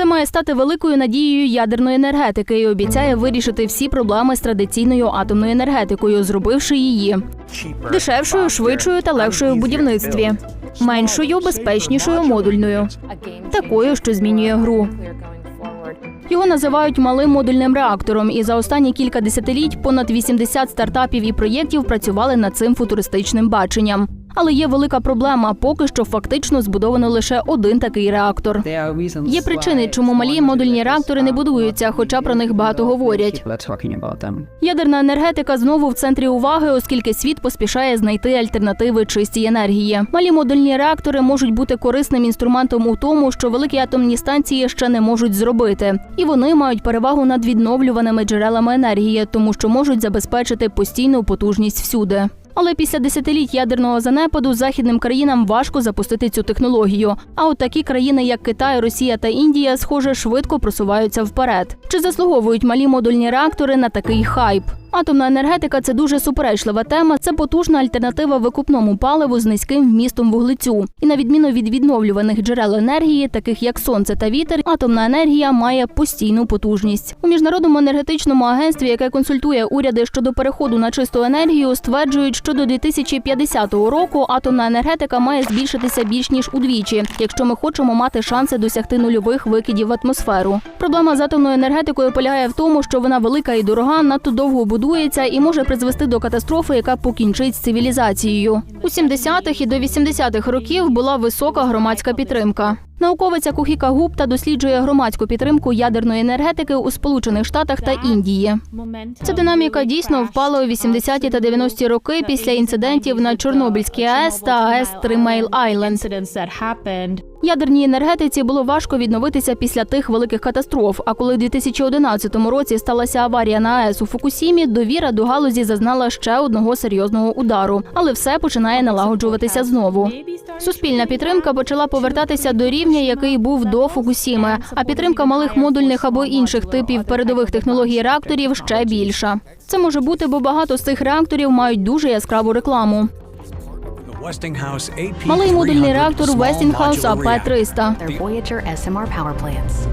Це має стати великою надією ядерної енергетики і обіцяє вирішити всі проблеми з традиційною атомною енергетикою, зробивши її дешевшою, швидшою та легшою в будівництві, меншою, безпечнішою, модульною, такою, що змінює гру. Його називають малим модульним реактором, і за останні кілька десятиліть понад 80 стартапів і проєктів працювали над цим футуристичним баченням. Але є велика проблема. Поки що фактично збудовано лише один такий реактор. Є причини, чому малі модульні реактори не будуються, хоча про них багато говорять. Ядерна енергетика знову в центрі уваги, оскільки світ поспішає знайти альтернативи чистій енергії. Малі модульні реактори можуть бути корисним інструментом у тому, що великі атомні станції ще не можуть зробити, і вони мають перевагу над відновлюваними джерелами енергії, тому що можуть забезпечити постійну потужність всюди. Але після десятиліть ядерного занепаду західним країнам важко запустити цю технологію. А от такі країни, як Китай, Росія та Індія, схоже, швидко просуваються вперед. Чи заслуговують малі модульні реактори на такий хайп? Атомна енергетика це дуже суперечлива тема. Це потужна альтернатива викупному паливу з низьким вмістом вуглецю. І на відміну від відновлюваних джерел енергії, таких як сонце та вітер, атомна енергія має постійну потужність. У міжнародному енергетичному агентстві, яке консультує уряди щодо переходу на чисту енергію, стверджують, що до 2050 року атомна енергетика має збільшитися більш ніж удвічі, якщо ми хочемо мати шанси досягти нульових викидів в атмосферу. Проблема з атомною енергетикою полягає в тому, що вона велика і дорога, надто довго будується і може призвести до катастрофи, яка покінчить з цивілізацією. У 70-х і до 80-х років була висока громадська підтримка. Науковиця Кухіка Гупта досліджує громадську підтримку ядерної енергетики у Сполучених Штатах та Індії. Ця динаміка дійсно впала у 80-ті та 90-ті роки після інцидентів на Чорнобильській АЕС та АЕС Тримейл Айленд. Ядерній енергетиці було важко відновитися після тих великих катастроф. А коли у 2011 році сталася аварія на АЕС у Фукусімі, довіра до галузі зазнала ще одного серйозного удару. Але все починає налагоджуватися знову. Суспільна підтримка почала повертатися до рівня, який був до Фукусіми. А підтримка малих модульних або інших типів передових технологій реакторів ще більша. Це може бути, бо багато з цих реакторів мають дуже яскраву рекламу. Малий модульний реактор Westinghouse AP-300. their Voyager SMR power plants.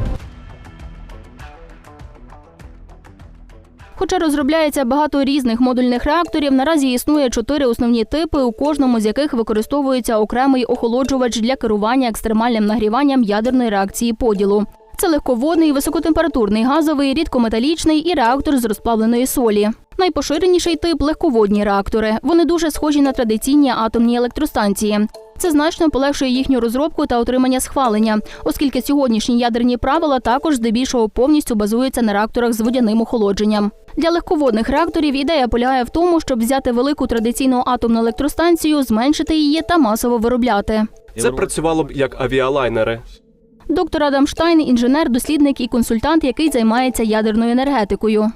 Хоча розробляється багато різних модульних реакторів, наразі існує чотири основні типи, у кожному з яких використовується окремий охолоджувач для керування екстремальним нагріванням ядерної реакції поділу. Це легководний, високотемпературний газовий, рідкометалічний і реактор з розплавленої солі. Найпоширеніший тип легководні реактори. Вони дуже схожі на традиційні атомні електростанції. Це значно полегшує їхню розробку та отримання схвалення, оскільки сьогоднішні ядерні правила також здебільшого повністю базуються на реакторах з водяним охолодженням. Для легководних реакторів ідея полягає в тому, щоб взяти велику традиційну атомну електростанцію, зменшити її та масово виробляти. Це працювало б як авіалайнери. Доктор Адам Штайн – інженер, дослідник і консультант, який займається ядерною енергетикою.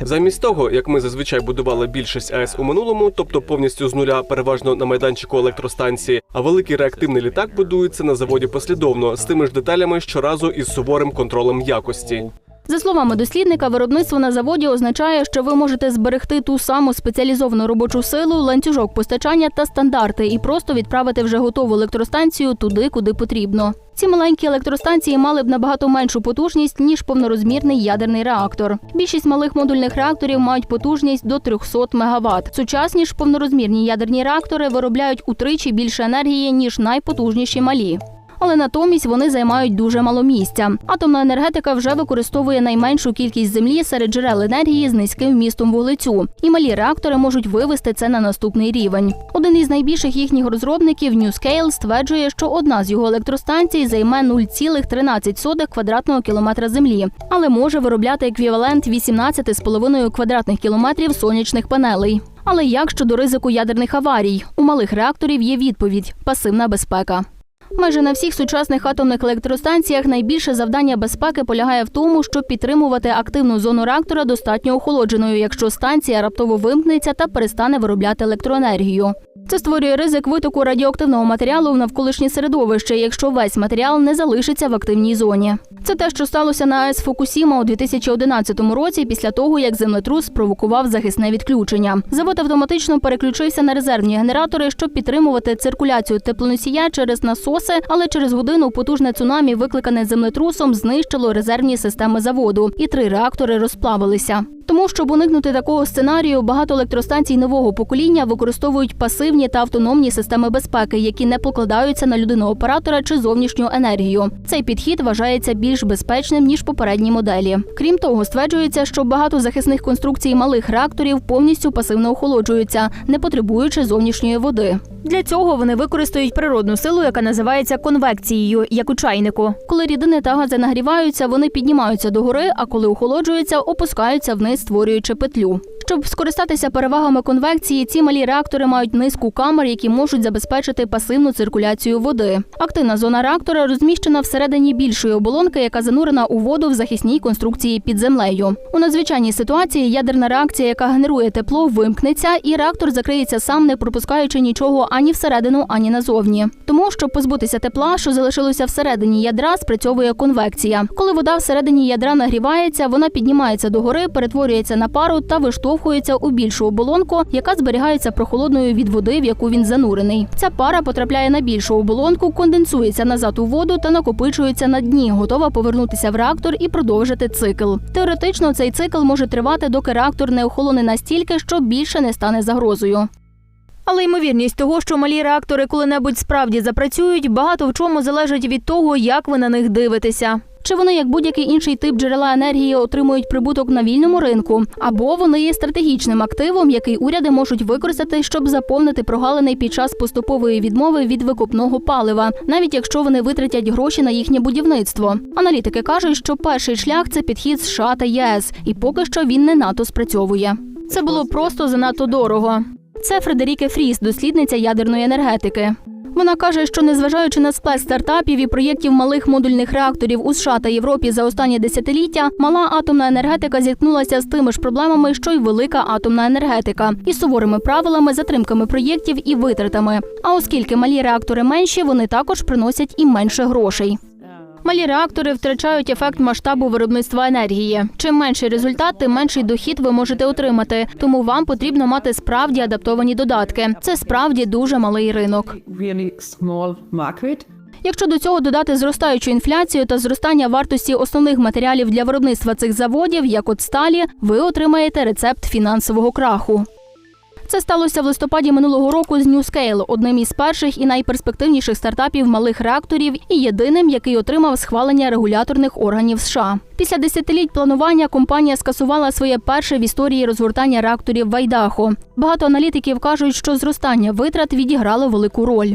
Замість того, як ми зазвичай будували більшість АЕС у минулому, тобто повністю з нуля, переважно на майданчику електростанції, а великий реактивний літак будується на заводі послідовно з тими ж деталями щоразу із суворим контролем якості. За словами дослідника, виробництво на заводі означає, що ви можете зберегти ту саму спеціалізовану робочу силу, ланцюжок постачання та стандарти і просто відправити вже готову електростанцію туди, куди потрібно. Ці маленькі електростанції мали б набагато меншу потужність ніж повнорозмірний ядерний реактор. Більшість малих модульних реакторів мають потужність до 300 МВт. Сучасні ж повнорозмірні ядерні реактори виробляють утричі більше енергії ніж найпотужніші малі. Але натомість вони займають дуже мало місця. Атомна енергетика вже використовує найменшу кількість землі серед джерел енергії з низьким вмістом вуглецю, і малі реактори можуть вивести це на наступний рівень. Один із найбільших їхніх розробників NewScale стверджує, що одна з його електростанцій займе 0,13 квадратного кілометра землі, але може виробляти еквівалент 18,5 квадратних кілометрів сонячних панелей. Але як щодо ризику ядерних аварій? У малих реакторів є відповідь пасивна безпека. Майже на всіх сучасних атомних електростанціях найбільше завдання безпеки полягає в тому, щоб підтримувати активну зону реактора достатньо охолодженою, якщо станція раптово вимкнеться та перестане виробляти електроенергію. Це створює ризик витоку радіоактивного матеріалу в навколишнє середовище, якщо весь матеріал не залишиться в активній зоні. Це те, що сталося на АЕС Фукусіма у 2011 році, після того як землетрус спровокував захисне відключення. Завод автоматично переключився на резервні генератори, щоб підтримувати циркуляцію теплоносія через насос відкоси, але через годину потужне цунамі, викликане землетрусом, знищило резервні системи заводу, і три реактори розплавилися. Тому, щоб уникнути такого сценарію, багато електростанцій нового покоління використовують пасивні та автономні системи безпеки, які не покладаються на людину оператора чи зовнішню енергію. Цей підхід вважається більш безпечним ніж попередні моделі. Крім того, стверджується, що багато захисних конструкцій малих реакторів повністю пасивно охолоджуються, не потребуючи зовнішньої води. Для цього вони використають природну силу, яка називається конвекцією, як у чайнику. Коли рідини та гази нагріваються, вони піднімаються догори, а коли охолоджуються, опускаються вниз, створюючи петлю. Щоб скористатися перевагами конвекції, ці малі реактори мають низку камер, які можуть забезпечити пасивну циркуляцію води. Активна зона реактора розміщена всередині більшої оболонки, яка занурена у воду в захисній конструкції під землею. У надзвичайній ситуації ядерна реакція, яка генерує тепло, вимкнеться, і реактор закриється сам, не пропускаючи нічого ані всередину, ані назовні. Тому, щоб позбутися тепла, що залишилося всередині ядра, спрацьовує конвекція. Коли вода всередині ядра нагрівається, вона піднімається догори, перетворюється на пару та виштовхується у більшу оболонку, яка зберігається прохолодною від води, в яку він занурений. Ця пара потрапляє на більшу оболонку, конденсується назад у воду та накопичується на дні, готова повернутися в реактор і продовжити цикл. Теоретично цей цикл може тривати, доки реактор не охолоне настільки, що більше не стане загрозою. Але ймовірність того, що малі реактори коли-небудь справді запрацюють, багато в чому залежить від того, як ви на них дивитеся. Чи вони, як будь-який інший тип джерела енергії, отримують прибуток на вільному ринку, або вони є стратегічним активом, який уряди можуть використати, щоб заповнити прогалини під час поступової відмови від викопного палива, навіть якщо вони витратять гроші на їхнє будівництво. Аналітики кажуть, що перший шлях це підхід США та ЄС, і поки що він не НАТО спрацьовує. Це було просто занадто дорого. Це Фредеріке Фріс, дослідниця ядерної енергетики. Вона каже, що незважаючи на сплес стартапів і проєктів малих модульних реакторів у США та Європі за останні десятиліття, мала атомна енергетика зіткнулася з тими ж проблемами, що й велика атомна енергетика, із суворими правилами, затримками проєктів і витратами. А оскільки малі реактори менші, вони також приносять і менше грошей. Малі реактори втрачають ефект масштабу виробництва енергії. Чим менший результат, тим менший дохід ви можете отримати. Тому вам потрібно мати справді адаптовані додатки. Це справді дуже малий ринок. Якщо до цього додати зростаючу інфляцію та зростання вартості основних матеріалів для виробництва цих заводів, як от сталі, ви отримаєте рецепт фінансового краху. Це сталося в листопаді минулого року з NewScale, одним із перших і найперспективніших стартапів малих реакторів і єдиним, який отримав схвалення регуляторних органів США. Після десятиліть планування компанія скасувала своє перше в історії розгортання реакторів в Айдахо. Багато аналітиків кажуть, що зростання витрат відіграло велику роль.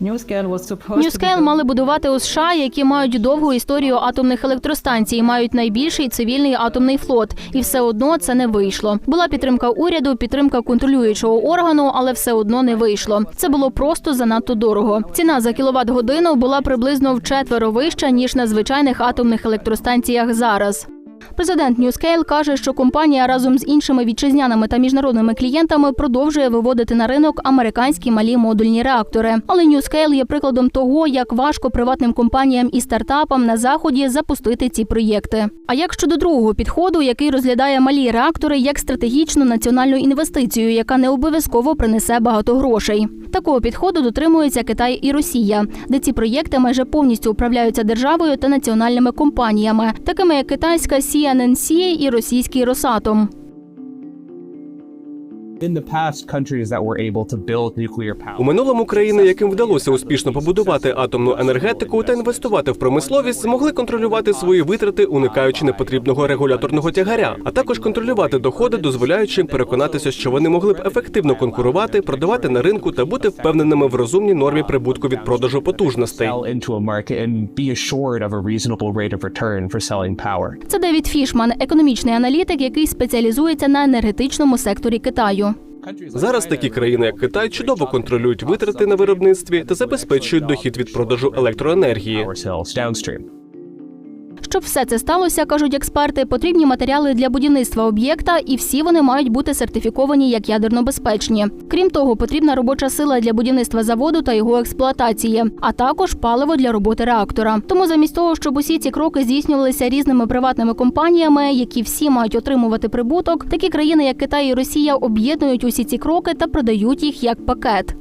NewScale мали будувати у США, які мають довгу історію атомних електростанцій, мають найбільший цивільний атомний флот, і все одно це не вийшло. Була підтримка уряду, підтримка контролюючого органу, але все одно не вийшло. Це було просто занадто дорого. Ціна за кіловат годину була приблизно вчетверо вища ніж на звичайних атомних електростанціях зараз. Президент NewScale каже, що компанія разом з іншими вітчизняними та міжнародними клієнтами продовжує виводити на ринок американські малі модульні реактори. Але NewScale є прикладом того, як важко приватним компаніям і стартапам на заході запустити ці проєкти. А як щодо другого підходу, який розглядає малі реактори як стратегічну національну інвестицію, яка не обов'язково принесе багато грошей. Такого підходу дотримуються Китай і Росія, де ці проєкти майже повністю управляються державою та національними компаніями, такими як китайська CNNC і російський Росатом. У минулому країни, яким вдалося успішно побудувати атомну енергетику та інвестувати в промисловість, змогли контролювати свої витрати, уникаючи непотрібного регуляторного тягаря, а також контролювати доходи, дозволяючи їм переконатися, що вони могли б ефективно конкурувати, продавати на ринку та бути впевненими в розумній нормі прибутку від продажу потужностей. Sell into a market and be assured of a reasonable rate of return for selling power. Це Девід Фішман, економічний аналітик, який спеціалізується на енергетичному секторі Китаю. Зараз такі країни, як Китай, чудово контролюють витрати на виробництві та забезпечують дохід від продажу електроенергії. Щоб все це сталося, кажуть експерти, потрібні матеріали для будівництва об'єкта, і всі вони мають бути сертифіковані як ядерно безпечні. Крім того, потрібна робоча сила для будівництва заводу та його експлуатації, а також паливо для роботи реактора. Тому замість того, щоб усі ці кроки здійснювалися різними приватними компаніями, які всі мають отримувати прибуток, такі країни, як Китай і Росія, об'єднують усі ці кроки та продають їх як пакет.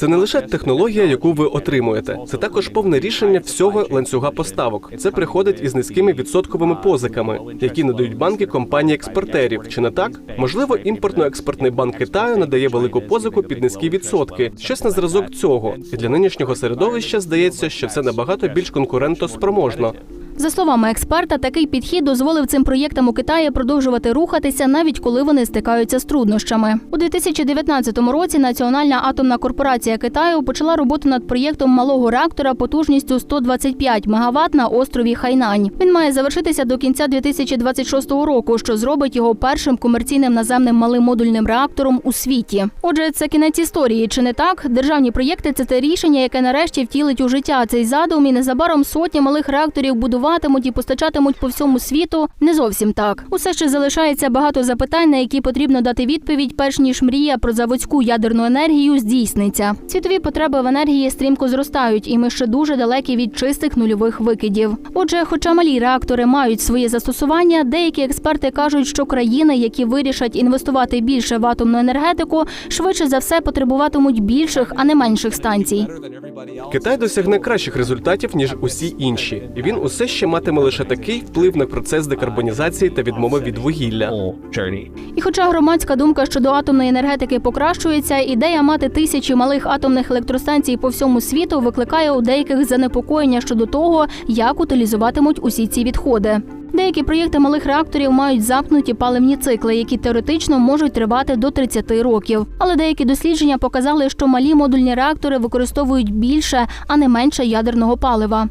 Це не лише технологія, яку ви отримуєте, це також повне рішення всього ланцюга поставок. Це приходить із низькими відсотковими позиками, які надають банки компанії експортерів. Чи не так? Можливо, імпортно-експортний банк Китаю надає велику позику під низькі відсотки. Щось на зразок цього. І для нинішнього середовища здається, що це набагато більш конкурентоспроможно. За словами експерта, такий підхід дозволив цим проєктам у Китаї продовжувати рухатися, навіть коли вони стикаються з труднощами. У 2019 році Національна атомна корпорація Китаю почала роботу над проєктом малого реактора потужністю 125 МВт на острові Хайнань. Він має завершитися до кінця 2026 року, що зробить його першим комерційним наземним малим модульним реактором у світі. Отже, це кінець історії. Чи не так? Державні проєкти це те рішення, яке нарешті втілить у життя цей задум, і незабаром сотні малих реакторів будуватимуть і постачатимуть по всьому світу. Не зовсім так. Усе ще залишається багато запитань, на які потрібно дати відповідь, перш ніж мрія про заводську ядерну енергію здійсниться. Світові потреби в енергії стрімко зростають, і ми ще дуже далекі від чистих нульових викидів. Отже, хоча малі реактори мають своє застосування, деякі експерти кажуть, що країни, які вирішать інвестувати більше в атомну енергетику, швидше за все потребуватимуть більших, а не менших станцій. Китай досягне кращих результатів ніж усі інші, і він усе ще матиме лише такий вплив на процес декарбонізації та відмови від вугілля. І хоча громадська думка щодо атомної енергетики покращується, ідея мати тисячі малих атомних електростанцій по всьому світу викликає у деяких занепокоєння щодо того, як утилізуватимуть усі ці відходи. Деякі проєкти малих реакторів мають запнуті паливні цикли, які теоретично можуть тривати до 30 років. Але деякі дослідження показали, що малі модульні реактори використовують більше, а не менше ядерного палива.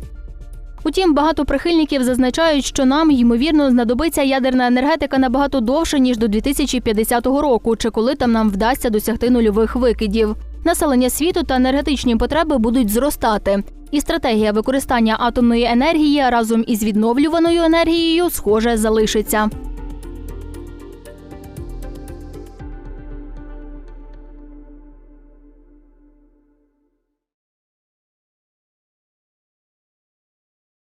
Утім, багато прихильників зазначають, що нам ймовірно знадобиться ядерна енергетика набагато довше ніж до 2050 року, чи коли там нам вдасться досягти нульових викидів. Населення світу та енергетичні потреби будуть зростати. І стратегія використання атомної енергії разом із відновлюваною енергією, схоже, залишиться.